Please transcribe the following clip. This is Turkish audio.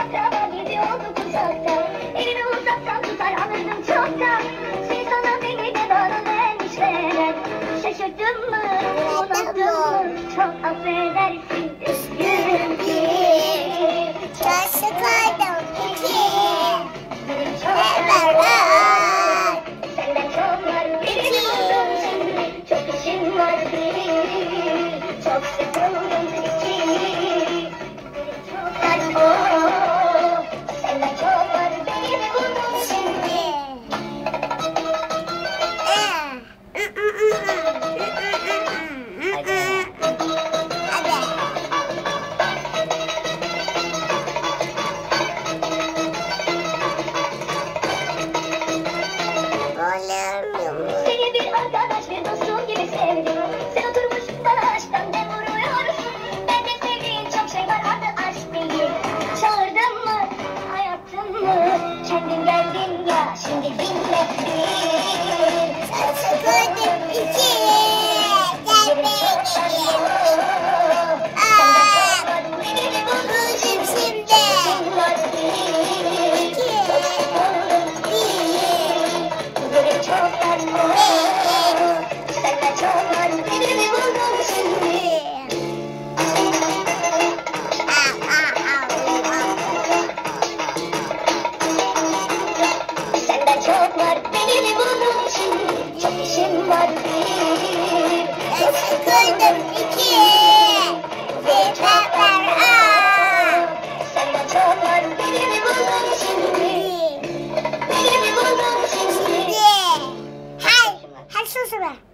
akraba gidiyordu kucakta Elini uzaktan tutar alırdım çoktan. Sen sana beni bedanın enişteler Şaşırdın mı? Unuttun mu? Çok affedersin üzgün ki. Şaşırdım. var benim bunun için. Çok işim var benim. Ben sıkıldım iki Zeynepler aaa Sen bacağım var benim bunun için. Benim bunun için. Her, her sözü ver